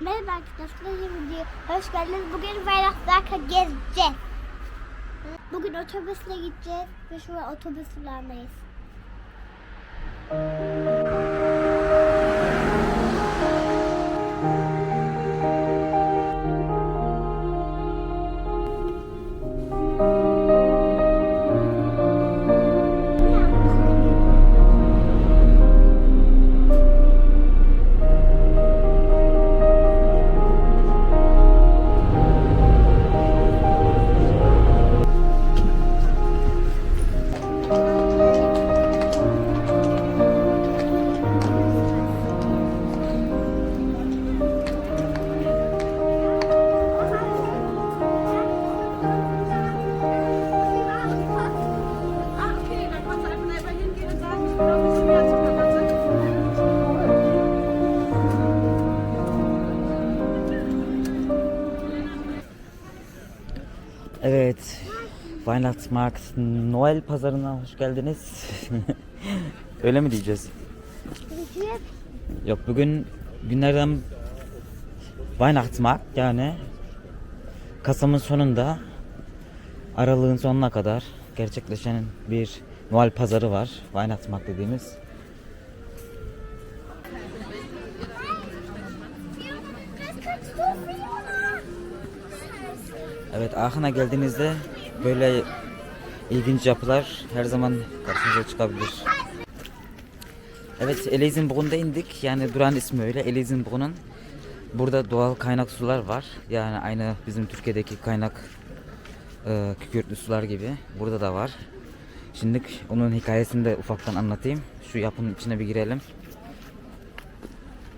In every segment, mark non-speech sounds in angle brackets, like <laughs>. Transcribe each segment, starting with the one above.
Merhaba arkadaşlar, videoya hoş geldiniz. Bugün Bayraktar'a gezeceğiz. Bugün otobüsle gideceğiz ve şu an otobüs durağındayız. Evet, Weihnachtsmarkt Noel pazarına hoş geldiniz. <laughs> Öyle mi diyeceğiz? Yok bugün günlerden Weihnachtsmarkt yani Kasım'ın sonunda Aralığın sonuna kadar gerçekleşen bir Noel pazarı var. Weihnachtsmarkt dediğimiz. Evet Aachen'a geldiğinizde böyle ilginç yapılar her zaman karşınıza çıkabilir. Evet Elizenburg'unda indik. Yani duran ismi öyle. Elizenburg'un burada doğal kaynak sular var. Yani aynı bizim Türkiye'deki kaynak e, kükürtlü sular gibi. Burada da var. Şimdi onun hikayesini de ufaktan anlatayım. Şu yapının içine bir girelim.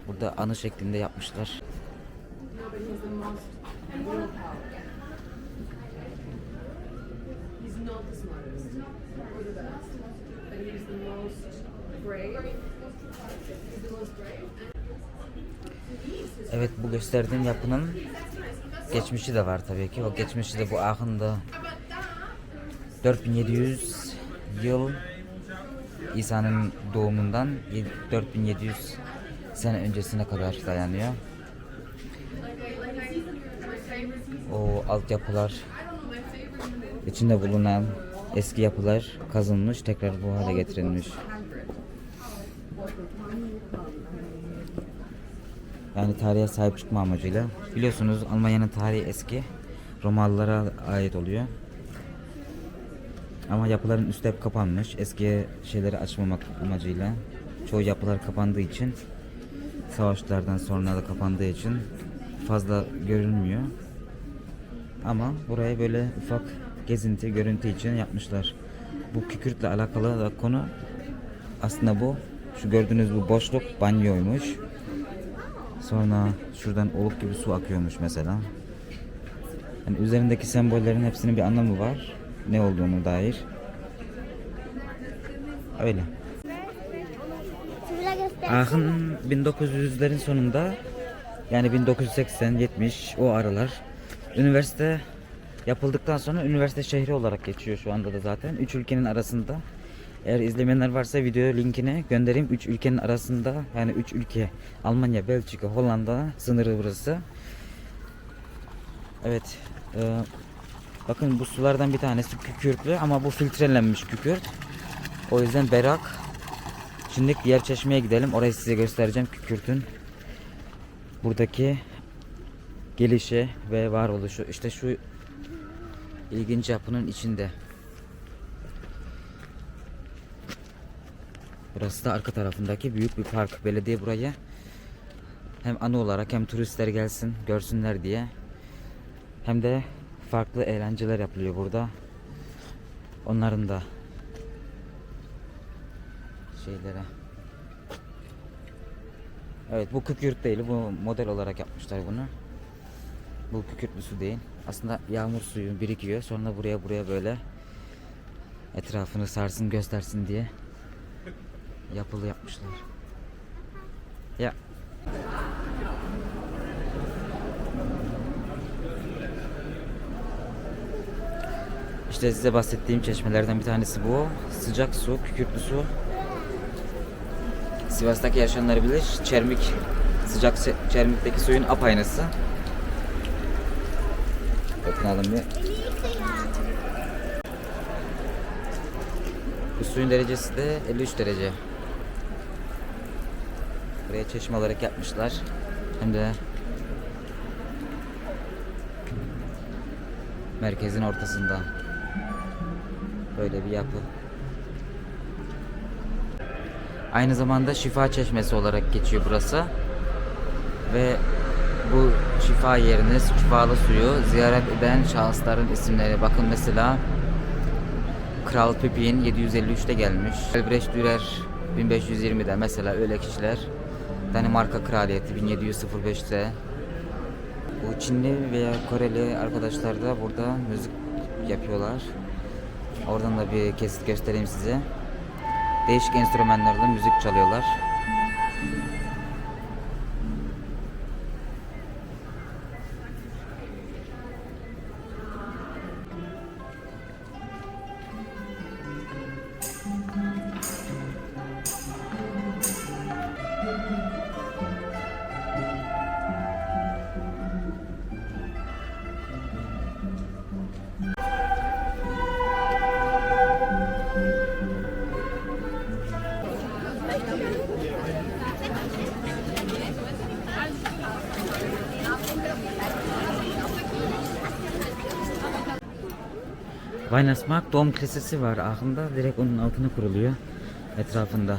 Burada anı şeklinde yapmışlar. Evet bu gösterdiğim yapının geçmişi de var tabii ki. O geçmişi de bu Aachen'da 4700 yıl İsa'nın doğumundan 4700 sene öncesine kadar dayanıyor. O altyapılar içinde bulunan eski yapılar kazınmış, tekrar bu hale getirilmiş. Yani tarihe sahip çıkma amacıyla. Biliyorsunuz Almanya'nın tarihi eski. Romalılara ait oluyor. Ama yapıların üstü hep kapanmış. Eski şeyleri açmamak amacıyla. Çoğu yapılar kapandığı için savaşlardan sonra da kapandığı için fazla görülmüyor. Ama buraya böyle ufak gezinti, görüntü için yapmışlar. Bu kükürtle alakalı da konu aslında bu. Şu gördüğünüz bu boşluk banyoymuş. Sonra şuradan oluk gibi su akıyormuş mesela. Yani üzerindeki sembollerin hepsinin bir anlamı var. Ne olduğunu dair. Öyle. Aachen 1900'lerin sonunda yani 1980-70 o aralar üniversite yapıldıktan sonra üniversite şehri olarak geçiyor şu anda da zaten. Üç ülkenin arasında eğer izlemeyenler varsa video linkini göndereyim. Üç ülkenin arasında yani üç ülke Almanya, Belçika, Hollanda sınırı burası. Evet. e, bakın bu sulardan bir tanesi kükürtlü ama bu filtrelenmiş kükürt. O yüzden berak. Şimdi diğer çeşmeye gidelim. Orayı size göstereceğim kükürtün. Buradaki gelişi ve varoluşu. İşte şu ilginç yapının içinde. Burası da arka tarafındaki büyük bir park. Belediye burayı hem anı olarak hem turistler gelsin görsünler diye hem de farklı eğlenceler yapılıyor burada. Onların da şeylere. Evet bu kükürt değil. Bu model olarak yapmışlar bunu. Bu kükürtlü su değil. Aslında yağmur suyu birikiyor. Sonra buraya buraya böyle etrafını sarsın göstersin diye yapılı yapmışlar. Ya. İşte size bahsettiğim çeşmelerden bir tanesi bu. Sıcak su, kükürtlü su. Sivas'taki yaşayanlar bilir. Çermik Sıcak çermikteki suyun apaynısı. Dokunalım bir. Bu suyun derecesi de 53 derece. Buraya çeşme olarak yapmışlar. Hem de merkezin ortasında. Böyle bir yapı. Aynı zamanda şifa çeşmesi olarak geçiyor burası. Ve bu şifa yerine şifalı suyu ziyaret eden şahısların isimleri. Bakın mesela Kral Pipin 753'te gelmiş. Albrecht Dürer 1520'de mesela öyle kişiler. Danimarka Kraliyeti 1705'te. Bu Çinli veya Koreli arkadaşlar da burada müzik yapıyorlar. Oradan da bir kesit göstereyim size. Değişik enstrümanlarla müzik çalıyorlar. Weihnachtsmarkt Dom Kilisesi var Aachen'da. Direkt onun altına kuruluyor. Etrafında.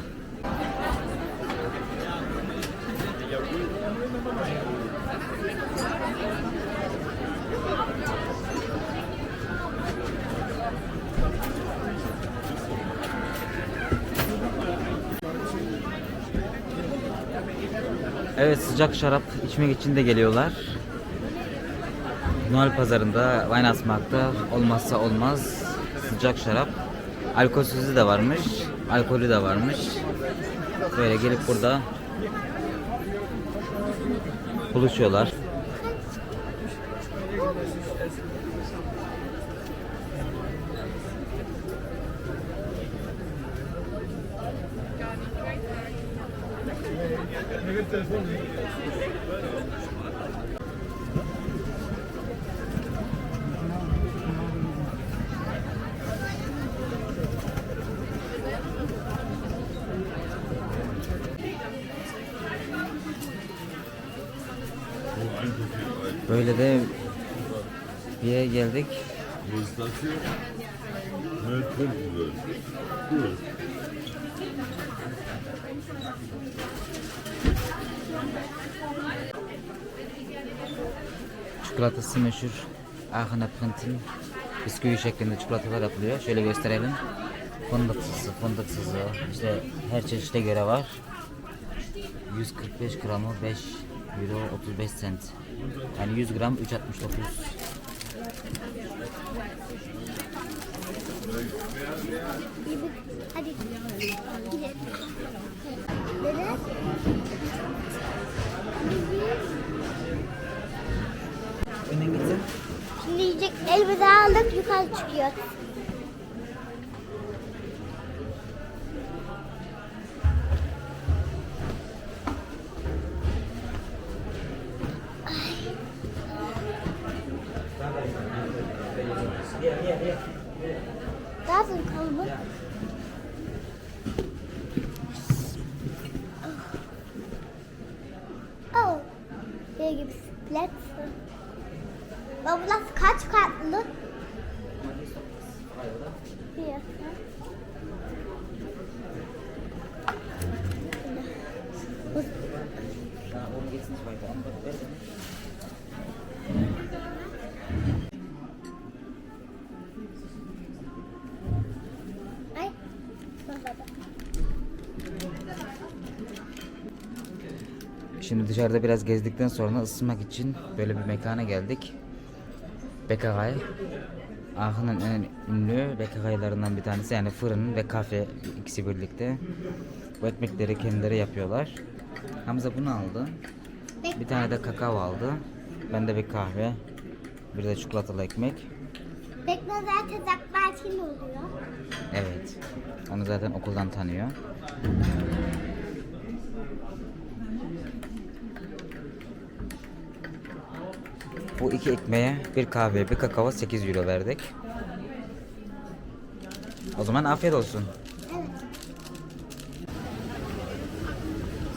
Evet sıcak şarap içmek için de geliyorlar. Noel pazarında Weihnachtsmarkt'ta olmazsa olmaz sıcak şarap. Alkolsüzü de varmış, alkolü de varmış. Böyle gelip burada buluşuyorlar. Böyle de bir yere geldik. Çikolatası meşhur Aachen Printin bisküvi şeklinde çikolatalar yapılıyor. Şöyle gösterelim. Fındıksızı, fındıksızı, işte her çeşite göre var. 145 gramı 5 euro 35 cent. Yani 100 gram 3.69. Hadi. Gidelim. Neden? Öne gitsin. Şimdi yiyecek elbise aldık yukarı çıkıyor. Oh. Şey gibi bisiklet. Baba burası kaç katlı? Şimdi dışarıda biraz gezdikten sonra ısınmak için böyle bir mekana geldik. Bäckerei. Aachen'ın en ünlü bäckerei'larından bir tanesi yani fırın ve kafe ikisi birlikte. Bu ekmekleri kendileri yapıyorlar. Hamza bunu aldı. Bir tane de kakao aldı. Ben de bir kahve. Bir de çikolatalı ekmek. Bekle zaten zakbatin oluyor. Evet. Onu zaten okuldan tanıyor. Bu iki ekmeğe bir kahve, bir kakao 8 euro verdik. O zaman afiyet olsun.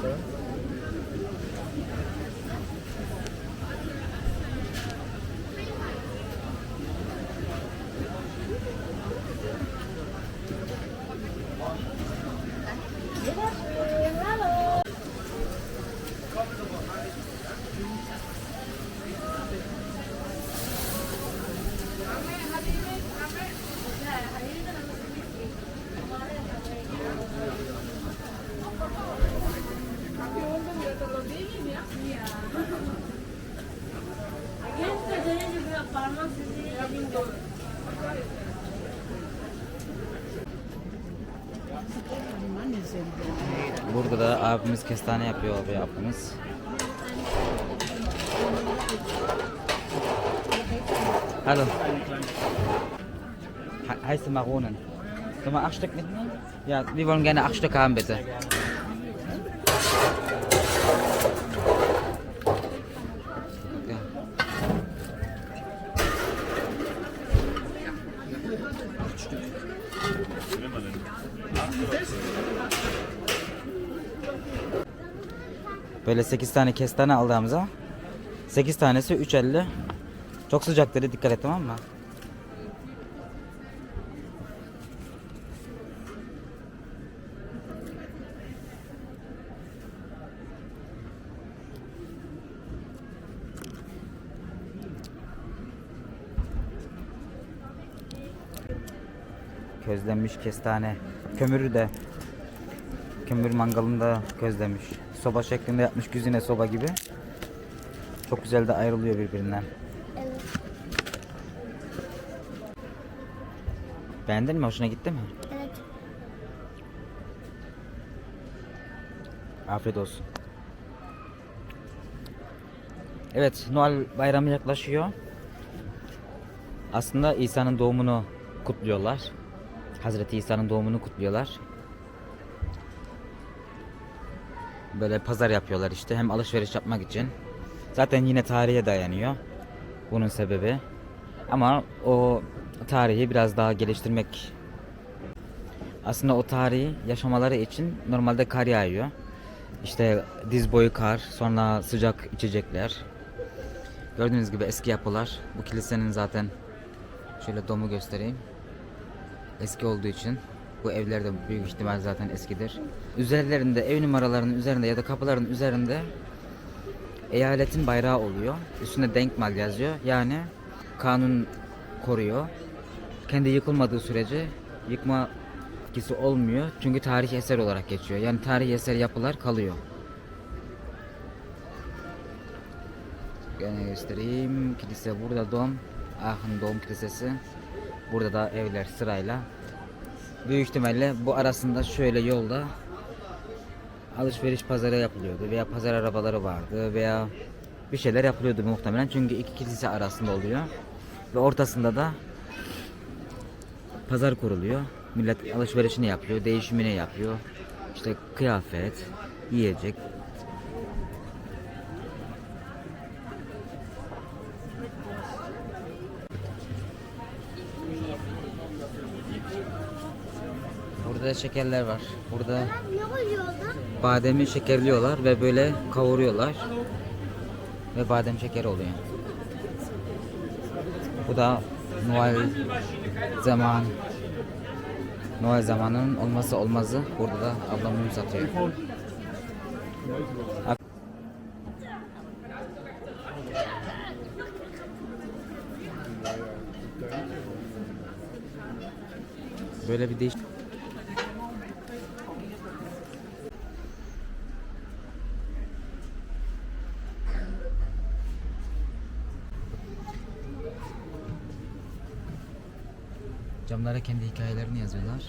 Evet. Burada da abimiz kestane yapıyor abi abimiz. Hallo. He heiße Maronen. Sollen wir acht Stück mitnehmen? Ja, wir wollen gerne acht Stück haben, bitte. Böyle 8 tane kestane aldığımıza 8 tanesi 3.50. Çok sıcak dedi dikkat et tamam mı? Közlenmiş kestane. Kömürü de kömür mangalında közlemiş. Soba şeklinde yapmış güzine soba gibi. Çok güzel de ayrılıyor birbirinden. Evet. Beğendin mi? Hoşuna gitti mi? Evet. Afiyet olsun. Evet, Noel bayramı yaklaşıyor. Aslında İsa'nın doğumunu kutluyorlar. Hazreti İsa'nın doğumunu kutluyorlar. Böyle pazar yapıyorlar işte hem alışveriş yapmak için. Zaten yine tarihe dayanıyor. Bunun sebebi. Ama o tarihi biraz daha geliştirmek aslında o tarihi yaşamaları için normalde kar yağıyor. İşte diz boyu kar, sonra sıcak içecekler. Gördüğünüz gibi eski yapılar. Bu kilisenin zaten şöyle domu göstereyim. Eski olduğu için bu evler de büyük ihtimal zaten eskidir. Üzerlerinde ev numaralarının üzerinde ya da kapıların üzerinde eyaletin bayrağı oluyor. Üstünde Denkmal yazıyor. Yani kanun koruyor. Kendi yıkılmadığı sürece yıkma etkisi olmuyor. Çünkü tarih eser olarak geçiyor. Yani tarih eser yapılar kalıyor. Gene göstereyim. Kilise burada Dom. Aachen Dom Kilisesi. Burada da evler sırayla. Büyük ihtimalle bu arasında şöyle yolda alışveriş pazarı yapılıyordu veya pazar arabaları vardı veya bir şeyler yapılıyordu muhtemelen çünkü iki kilise arasında oluyor ve ortasında da pazar kuruluyor. Millet alışverişini yapıyor, değişimini yapıyor. İşte kıyafet, yiyecek. Da şekerler var. Burada bademi şekerliyorlar ve böyle kavuruyorlar. Ve badem şekeri oluyor. Bu da Noel zaman Noel zamanının olmazsa olmazı. Burada da ablam mum satıyor. Böyle bir değiş Camlara kendi hikayelerini yazıyorlar.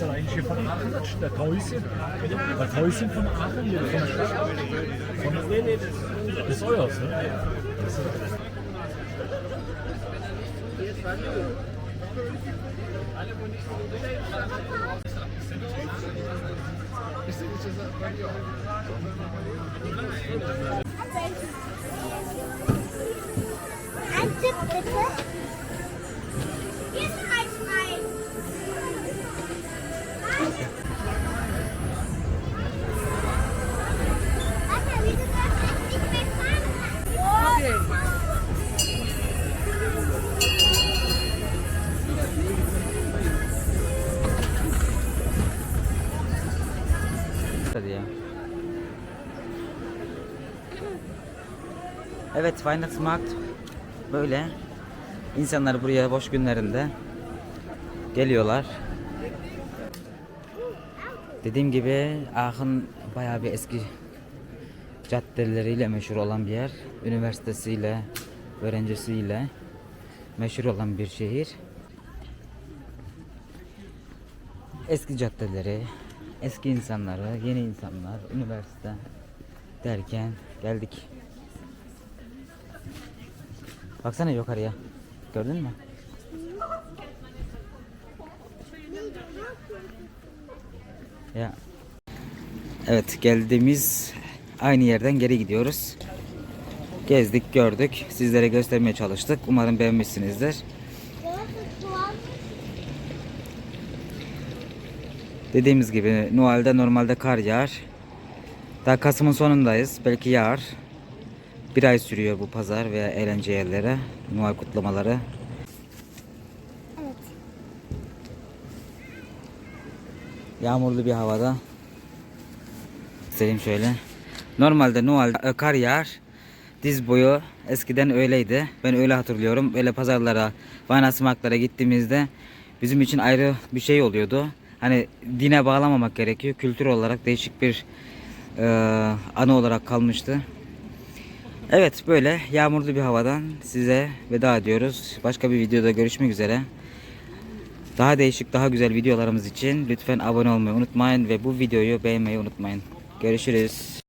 Dann eigentlich hier von Aachen, das ist der Täuschen. Das Täuschen von Aachen, hier von der Stadt. Von, das ist euers, ne? Das ist, Ein Tipp bitte. Weihnachtsmarkt böyle. İnsanlar buraya boş günlerinde geliyorlar. Dediğim gibi Aachen bayağı bir eski caddeleriyle meşhur olan bir yer. Üniversitesiyle, öğrencisiyle meşhur olan bir şehir. Eski caddeleri, eski insanları, yeni insanlar, üniversite derken geldik. Baksana yukarıya. Gördün mü? Ya. Evet geldiğimiz aynı yerden geri gidiyoruz. Gezdik, gördük. Sizlere göstermeye çalıştık. Umarım beğenmişsinizdir. Dediğimiz gibi Noel'de normalde kar yağar. Daha Kasım'ın sonundayız. Belki yağar. Bir ay sürüyor bu pazar veya eğlence yerleri. Noel kutlamaları. Evet. Yağmurlu bir havada. Göstereyim şöyle. Normalde Noel'de kar yağar. Diz boyu eskiden öyleydi. Ben öyle hatırlıyorum. Öyle pazarlara, Weihnachtsmarktlara gittiğimizde bizim için ayrı bir şey oluyordu. Hani dine bağlamamak gerekiyor. Kültür olarak değişik bir e, anı olarak kalmıştı. Evet böyle yağmurlu bir havadan size veda ediyoruz. Başka bir videoda görüşmek üzere. Daha değişik, daha güzel videolarımız için lütfen abone olmayı unutmayın ve bu videoyu beğenmeyi unutmayın. Görüşürüz.